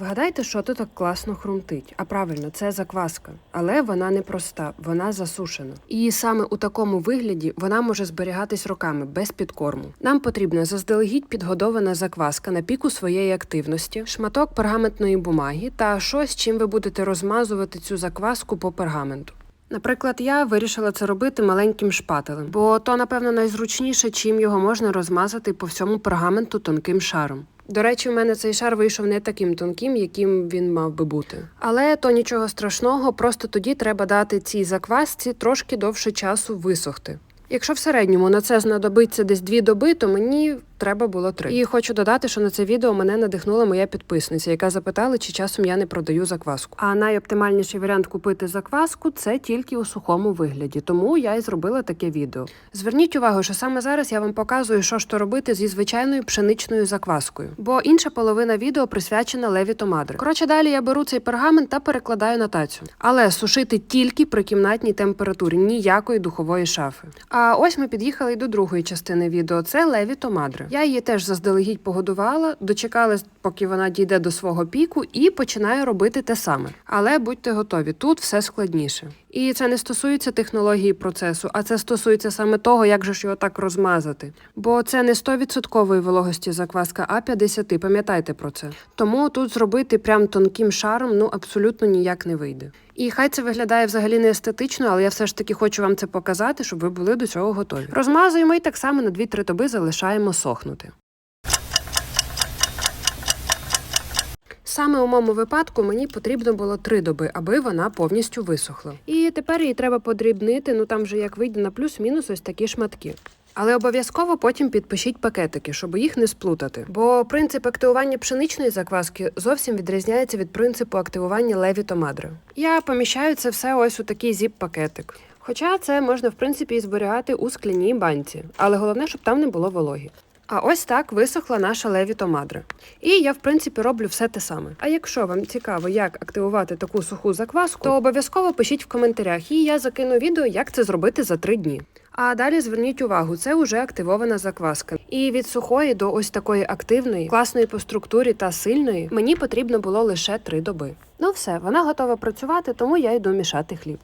Вгадайте, що тут так класно хрумтить. А правильно, це закваска. Але вона не проста, вона засушена. І саме у такому вигляді вона може зберігатись роками без підкорму. Нам потрібна заздалегідь підгодована закваска на піку своєї активності, шматок пергаментної бумаги та щось, чим ви будете розмазувати цю закваску по пергаменту. Наприклад, я вирішила це робити маленьким шпателем, бо то, напевно, найзручніше, чим його можна розмазати по всьому пергаменту тонким шаром. До речі, у мене цей шар вийшов не таким тонким, яким він мав би бути. Але то нічого страшного, просто тоді треба дати цій заквасці трошки довше часу висохти. Якщо в середньому на це знадобиться десь дві доби, то мені треба було три. І хочу додати, що на це відео мене надихнула моя підписниця, яка запитала, чи часом я не продаю закваску. А найоптимальніший варіант купити закваску це тільки у сухому вигляді. Тому я і зробила таке відео. Зверніть увагу, що саме зараз я вам показую, що ж то робити зі звичайною пшеничною закваскою, бо інша половина відео присвячена леві томадри. Коротше, далі я беру цей пергамент та перекладаю на тацю, але сушити тільки при кімнатній температурі, ніякої духової шафи. А ось ми під'їхали й до другої частини відео. Це леві томадри. Я її теж заздалегідь погодувала, дочекалась, поки вона дійде до свого піку, і починаю робити те саме. Але будьте готові, тут все складніше. І це не стосується технології процесу, а це стосується саме того, як же ж його так розмазати. Бо це не 100% вологості закваска, а 50%, пам'ятайте про це. Тому тут зробити прям тонким шаром ну абсолютно ніяк не вийде. І хай це виглядає взагалі не естетично, але я все ж таки хочу вам це показати, щоб ви були до цього готові. Розмазуємо і так само на 2-3 доби залишаємо сохнути. Саме у моєму випадку мені потрібно було три доби, аби вона повністю висохла. І тепер її треба подрібнити, ну там вже як вийде на плюс-мінус ось такі шматки. Але обов'язково потім підпишіть пакетики, щоб їх не сплутати. Бо принцип активування пшеничної закваски зовсім відрізняється від принципу активування леві томадри. Я поміщаю це все ось у такий зіп-пакетик. Хоча це можна в принципі і зберігати у скляній банці, але головне, щоб там не було вологі. А ось так висохла наша леві томадра. І я, в принципі, роблю все те саме. А якщо вам цікаво, як активувати таку суху закваску, то обов'язково пишіть в коментарях, і я закину відео, як це зробити за три дні. А далі зверніть увагу, це вже активована закваска. І від сухої до ось такої активної, класної по структурі та сильної мені потрібно було лише три доби. Ну все, вона готова працювати, тому я йду мішати хліб.